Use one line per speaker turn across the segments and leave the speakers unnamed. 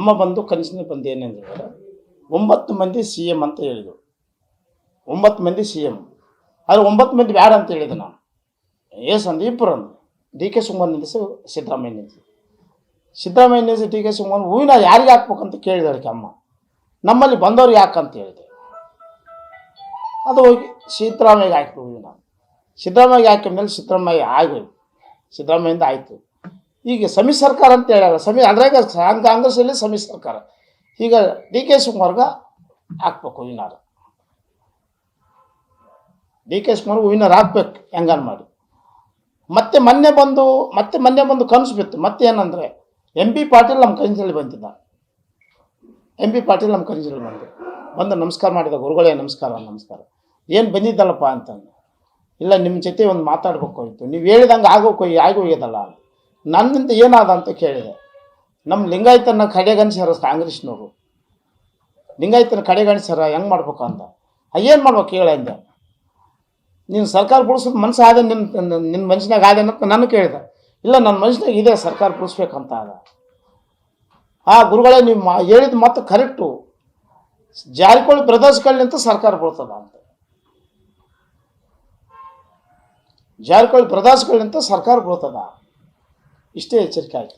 ಅಮ್ಮ ಬಂದು ಕನಸಿನ ಬಂದು ಏನಂದ್ರೆ ಒಂಬತ್ತು ಮಂದಿ ಸಿ ಎಂ ಅಂತ ಹೇಳಿದರು. ಒಂಬತ್ತು ಮಂದಿ ಸಿ ಎಂ ಆದರೆ ಒಂಬತ್ತು ಮಂದಿ ಬ್ಯಾಡ ಅಂತ ಹೇಳಿದೆ ನಾನು. ಏ ಅಂದು ಇಬ್ಬರು ಡಿ ಕೆ ಸುಮನ್ ನಿಲ್ಲಿಸಿ ಸಿದ್ದರಾಮಯ್ಯ ನಿಲ್ಲಿಸಿ. ಸಿದ್ದರಾಮಯ್ಯ ನಿಲ್ಲಿಸಿ ಡಿ ಕೆ ಸುಮನ್ ಹೂವಿನ ಯಾರಿಗೆ ಹಾಕ್ಬೇಕಂತ ಅದಕ್ಕೆ ಅಮ್ಮ. ನಮ್ಮಲ್ಲಿ ಬಂದವ್ರು ಯಾಕಂತ ಹೇಳಿದೆ. ಅದು ಹೋಗಿ ಸಿದ್ದರಾಮಯ್ಯಗೆ ಹಾಕಿದ್ರು ಹೂವಿನ. ಸಿದ್ದರಾಮಯ್ಯ ಹಾಕಿದ ಮೇಲೆ ಸಿದ್ದರಾಮಯ್ಯ ಆಗೋಯ್ತು ಸಿದ್ದರಾಮಯ್ಯಿಂದ ಆಯಿತು. ಈಗ ಸಮಿ ಸರ್ಕಾರ ಅಂತ ಹೇಳಲ್ಲ ಸಮಿ ಅದ್ರಾಗ ಕಾಂಗ್ರೆಸ್ ಕಾಂಗ್ರೆಸ್ಸಲ್ಲಿ ಸಮಿ ಸರ್ಕಾರ. ಈಗ ಡಿ ಕೆ ಶಿವಕುಮಾರ್ಗ ಹಾಕ್ಬೇಕು ವಿನರ್. ಡಿ ಕೆ ಶಿವಕುಮಾರ್ಗ ವಿನರ್ ಹಾಕ್ಬೇಕು ಹೆಂಗಾರು ಮಾಡಿ. ಮತ್ತೆ ಮೊನ್ನೆ ಬಂದು, ಮತ್ತೆ ಮೊನ್ನೆ ಬಂದು ಕನಸು ಬಿತ್ತು. ಮತ್ತೆ ಏನಂದ್ರೆ, ಎಂ ಬಿ ಪಾಟೀಲ್ ನಮ್ಮ ಕನಸಲ್ಲಿ ಬಂದಿದ್ದ ಎಂ ಬಿ ಪಾಟೀಲ್ ನಮ್ಮ ಕನಸಲ್ಲಿ ಬಂದು. ಬಂದು ನಮಸ್ಕಾರ ಮಾಡಿದ ಗುರುಗಳೇ, ನಮಸ್ಕಾರ ನಮಸ್ಕಾರ. ಏನು ಬಂದಿದ್ದಲ್ಲಪ್ಪ ಅಂತಂದು. ಇಲ್ಲ ನಿಮ್ಮ ಜೊತೆ ಒಂದು ಮಾತಾಡ್ಬೇಕಾಗಿತ್ತು ನೀವು ಹೇಳಿದಂಗೆ ಆಗೋಕೆ ಆಗೋಗ್ಯದಲ್ಲ ನನ್ನಿಂದ ಏನಾದ ಅಂತ ಕೇಳಿದೆ. ನಮ್ಮ ಲಿಂಗಾಯತನ ಕಡೆಗಣಿಸ್ಯಾರ ಕಾಂಗ್ರೆಸ್ನವರು. ಲಿಂಗಾಯತನ ಕಡೆಗಣಿಸ್ಯಾರ ಹೆಂಗೆ ಮಾಡ್ಬೇಕು ಅಂತ. ಏನು ಮಾಡ್ಬೇಕು ಹೇಳ ಅಂದೆ. ನೀನು ಸರ್ಕಾರ ಬಿಡಿಸೋದು ಮನಸ್ಸು ಆದ ನಿನ್ನ ನಿನ್ನ ಮನಸ್ಸಿನಾಗ ಆದ ಅಂತ ನಾನು ಕೇಳಿದೆ. ಇಲ್ಲ ನನ್ನ ಮನಸ್ಸಿನಾಗ ಇದೆ ಸರ್ಕಾರ ಬಿಡಿಸ್ಬೇಕಂತ ಅದ ಆ ಗುರುಗಳೇ ನೀವು ಮಾ, ಹೇಳಿದ ಮತ್ತು ಕರೆಕ್ಟು. ಜಾರಿಕೊಳ್ಳಿ ಬ್ರದರ್ಸ್ಗಳಿಂತ ಸರ್ಕಾರ ಬೀಳ್ತದ ಅಂತ. ಜಾರಿಕೊಳ್ಳಿ ಬ್ರದರ್ಸ್ಗಳಿಂತ ಸರ್ಕಾರ ಬೀಳ್ತದ ಇಷ್ಟೇ ಎಚ್ಚರಿಕೆ ಆಯ್ತು.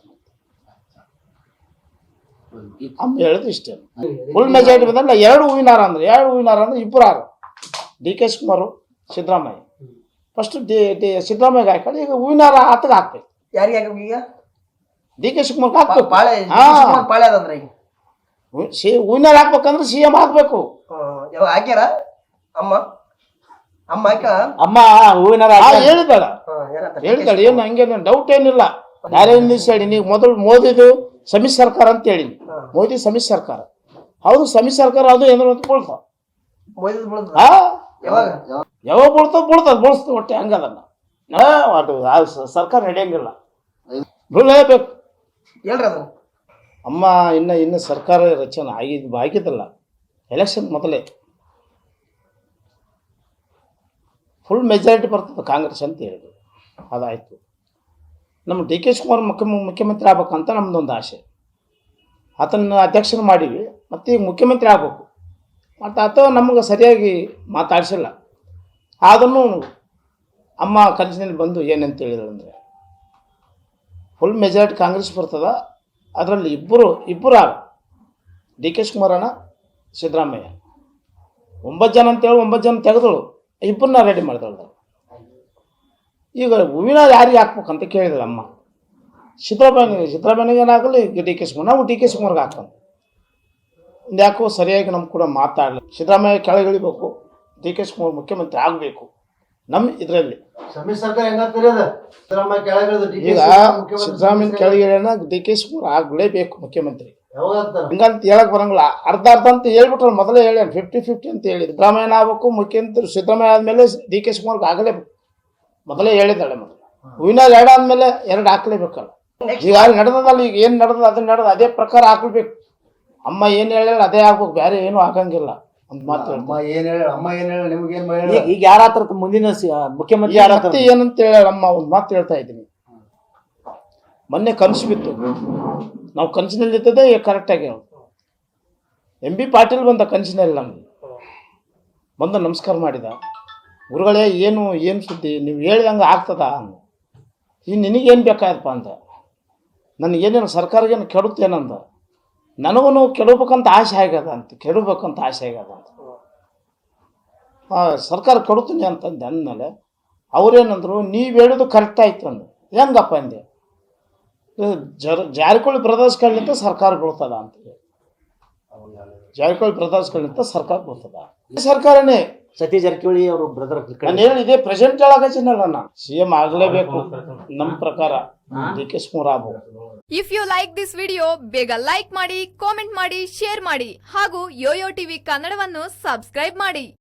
ಅಮ್ಮ ಹೇಳಿದ್ರು ಇಷ್ಟೇ. ಫುಲ್ ಮೆಜಾರಿಟಿ ಬಂದಲ್ಲ ಎರಡು ಹೂವಿನಾರ ಅಂದ್ರೆ ಎರಡು ಹೂವಿನಾರ ಅಂದ್ರೆ ಇಬ್ಬರು ಆರು. D K Shivakumar Siddaramaiah. First D D Siddaramaiah ಹಾಕೊಂಡು ಈಗ ಹೂವಿನಾರ ಆತಗೆ ಹಾಕ್ಬೇಕು.
ಯಾರಿಗೆ ಹಾಕಬೇಕು ಈಗ?
ಡಿ ಕೆ
ಶಿವಕುಮಾರ್
ಹಾಕ್ಬೇಕು.
ಪಾಳೆ ಪಾಳೆ ಅದಂದ್ರೆ ಈಗ?
ಸಿ ಹೂವಿನಾರ ಹಾಕ್ಬೇಕಂದ್ರೆ ಸಿ ಎಂ ಹಾಕ್ಬೇಕು.
ಯಾವಾಗ ಹಾಕ್ಯಾರ? ಅಮ್ಮ? ಅಮ್ಮ ಹಾಕ
ಅಮ್ಮ ಹೂವಿನಾರ
ಹೇಳಿದಾಳ ಹೇಳಿದಾಳೆ ಏನು ಹಂಗೇನು ಡೌಟ್ ಏನಿಲ್ಲ. ಯಾರೇ ನಿಲ್ಲಿಸಿ ನೀವು ಮೊದಲು ಮೋದಿದು ಸಮ್ಮಿಶ್ರ ಸರ್ಕಾರ ಅಂತ ಹೇಳಿ ಮೋದಿ ಸಮ್ಮಿಶ್ರ ಸರ್ಕಾರ. ಹೌದು ಸಮ್ಮಿಶ್ರ ಸರ್ಕಾರ ಅದು ಏನಾರು ಅಂತ ಬೀಳ್ತಾವ
ಯಾವಾಗ?
ಯಾವಾಗ ಬೀಳ್ತದ ಬೀಳಿಸ್ತದ ಒಟ್ಟೆ ಹಂಗದನ್ನ. ಅದು ಸರ್ಕಾರ ನಡೆಯಂಗಿಲ್ಲ. ಬೀಳಲೇಬೇಕು
ಹೇಳ್ರಿ ಅದು.
ಅಮ್ಮ ಇನ್ನ ಇನ್ನ ಸರ್ಕಾರ ರಚನೆ ಆಗಿದ್ ಆಗಿದ್ದಲ್ಲ. ಎಲೆಕ್ಷನ್ ಮೊದಲೇ. ಫುಲ್ ಮೆಜಾರಿಟಿ ಬರ್ತದೆ ಕಾಂಗ್ರೆಸ್ ಅಂತ ಹೇಳಿದ್ರು. ಅದಾಯಿತು. ನಮ್ಮ ಡಿ ಕೆ ಶಿವಕುಮಾರ್ ಮುಖ್ಯ ಮುಖ್ಯಮಂತ್ರಿ ಆಗ್ಬೇಕಂತ ನಮ್ಮದೊಂದು ಆಸೆ. ಆತನ ಅಧ್ಯಕ್ಷನ ಮಾಡೀವಿ ಮತ್ತು ಈಗ ಮುಖ್ಯಮಂತ್ರಿ ಆಗ್ಬೇಕು. ಮತ್ತು ಆತ ನಮಗೆ ಸರಿಯಾಗಿ ಮಾತಾಡಿಸಿಲ್ಲ. ಆದನ್ನು ಅಮ್ಮ ಕನಸಿನಲ್ಲಿ ಬಂದು ಏನಂತ ಹೇಳಿದ್ರು ಅಂದರೆ ಫುಲ್ ಮೆಜಾರಿಟಿ ಕಾಂಗ್ರೆಸ್ ಬರ್ತದ, ಅದರಲ್ಲಿ ಇಬ್ಬರು ಇಬ್ಬರು ಆಗ ಡಿ ಕೆ ಶಿವಕುಮಾರಣ್ಣ ಸಿದ್ದರಾಮಯ್ಯ. ಒಂಬತ್ತು ಜನ ಅಂತೇಳಿ ಒಂಬತ್ತು ಜನ ತೆಗೆದಳು, ಇಬ್ಬರನ್ನ ರೆಡಿ ಮಾಡಿದಳು. ಈಗ ಹೂವಿನ ಯಾರಿಗೆ ಹಾಕ್ಬೇಕಂತ ಕೇಳಿದ್ರು ಅಮ್ಮ ಸಿದ್ದರಾಮಯ್ಯ ಸಿದ್ದರಾಮಯ್ಯಗೆ ಏನಾಗಲಿ ಈಗ ಡಿ ಕೆ ನಾವು ಡಿ ಕೆ ಶಿವಕುಮಾರ್ಗೆ ಹಾಕಂತ ಯಾಕೋ ಸರಿಯಾಗಿ ನಮ್ಮ ಕೂಡ ಮಾತಾಡಲಿ ಸಿದ್ದರಾಮಯ್ಯ ಕೆಳಗಿಳಿಬೇಕು ಡಿ ಕೆ ಶಿವಕುಮಾರ್ ಮುಖ್ಯಮಂತ್ರಿ ಆಗಬೇಕು ನಮ್ಮ ಇದರಲ್ಲಿ.
ಸಿದ್ದರಾಮಯ್ಯ
ಈಗ ಸಿದ್ದರಾಮಯ್ಯ ಕೆಳಗಿಳಿಯೋಣ ಡಿ ಕೆ ಶಿವಕುಮಾರ್ ಆಗಲೇಬೇಕು ಮುಖ್ಯಮಂತ್ರಿ. ಹಂಗಂತ ಹೇಳಕ್ ಬರಂಗಿಲ್ಲ. ಅರ್ಧ ಅರ್ಧ ಅಂತ ಹೇಳ್ಬಿಟ್ರೆ ಮೊದಲೇ ಹೇಳಿ ಫಿಫ್ಟಿ ಫಿಫ್ಟಿ ಅಂತ ಹೇಳಿ ಸಿದ್ದರಾಮಯ್ಯನ ಆಗ್ಬೇಕು ಮುಖ್ಯಮಂತ್ರಿ ಸಿದ್ದರಾಮಯ್ಯ ಆದಮೇಲೆ ಡಿ ಕೆ ಶಿವಕುಮಾರ್ಗೆ ಆಗಲೇಬೇಕು. ಮೊದಲೇ ಹೇಳಿದ್ದಾಳೆ ಮೊದಲು ಹೂವಿನ ಎರಡು ಆದ್ಮೇಲೆ ಎರಡು ಹಾಕ್ಲೇಬೇಕಲ್ಲ. ಈಗ ನಡೆದಲ್ಲ ಈಗ ಏನು ನಡೆದ ಅದನ್ನ ನಡೆದ ಅದೇ ಪ್ರಕಾರ ಹಾಕ್ಬೇಕು ಅಮ್ಮ ಏನು ಹೇಳ ಅದೇ ಆಗ್ಬೇಕು ಬೇರೆ ಏನು ಆಗಂಗಿಲ್ಲ ಒಂದು ಮಾತು
ಅಮ್ಮ ಏನು ಹೇಳ ಅಮ್ಮ ಏನು ಹೇಳ ನಿಮ್ಗೆ ಏನು ಹೇಳ
ಈಗ ಯಾರ ಹತ್ರ ಮುಂದಿನ ಸಿ- ಮುಖ್ಯಮಂತ್ರಿ ಯಾರ
ಹತ್ರ ಏನಂತ ಹೇಳ ಅಮ್ಮ ಒಂದು ಮಾತು ಹೇಳ್ತಾ ಇದ್ದೀನಿ. ಮೊನ್ನೆ ಕನಸು ಬಿತ್ತು. ನಾವು ಕನಸಿನಲ್ಲಿ ಇದ್ದದೇ ಕರೆಕ್ಟಾಗಿ ಎಂ ಬಿ ಪಾಟೀಲ್ ಬಂದ ಕನಸಿನಲ್ಲಿ ನಮ್ಗೆ. ಬಂದು ನಮಸ್ಕಾರ ಮಾಡಿದ. ಗುರುಗಳೇ, ಏನು ಏನು ಸುದ್ದಿ? ನೀವು ಹೇಳ್ದಂಗೆ ಆಗ್ತದ ಈ ನಿನಗೇನು ಬೇಕಾಯಪ್ಪ ಅಂತ. ನನಗೇನೇನು ಸರ್ಕಾರಗೇನು ಕೆಡುತ್ತೇನಂದ? ನನಗೂ ಕೆಡಬೇಕಂತ ಆಸೆ ಆಗ್ಯದ ಅಂತ, ಕೆಡಬೇಕಂತ ಆಸೆ ಆಗ್ಯದ ಅಂತ. ಸರ್ಕಾರ ಕೆಡುತ್ತೀನಿ ಅಂತಂದು ಅಂದಮೇಲೆ ಅವ್ರೇನಂದ್ರು, ನೀವು ಹೇಳೋದು ಕರೆಕ್ಟ್ ಆಯ್ತು ಅಂದೆ. ಹೆಂಗಪ್ಪ ಅಂದೆ. ಜರ್, ಜಾರಕಿಹೊಳಿ ಬ್ರದರ್ಸ್ಗಳಿಂದ ಸರ್ಕಾರ ಬೀಳ್ತದ ಅಂತ ಹೇಳಿ. ಜಾರಿಕೊಳ್ಳಿ ಬ್ರದರ್ಸ್ಗಳಿಂದ ಸರ್ಕಾರ ಬೀಳ್ತದ. ಸರ್ಕಾರನೇ
ಸತೀಶ್ ಜಾರಕಿಹೊಳಿ ಅವರು ಬ್ರದರ್
ನಾನು ಹೇಳಿದೆ ಪ್ರೆಸೆಂಟ್ ಹೇಳಕಚ್ಚಿನಲ್ಲ ನಾನು ಸಿ ಎಂ ಆಗಲೇಬೇಕು. ನಮ್ಮ ಪ್ರಕಾರ. D K
if you like this video ಬೇಗ ಲೈಕ್ ಮಾಡಿ ಕಾಮೆಂಟ್ ಮಾಡಿ ಶೇರ್ ಮಾಡಿ. ಹಾಗೂ ಯೋಯೋ ಟಿವಿ ಕನ್ನಡವನ್ನು ಸಬ್ಸ್ಕ್ರೈಬ್ ಮಾಡಿ.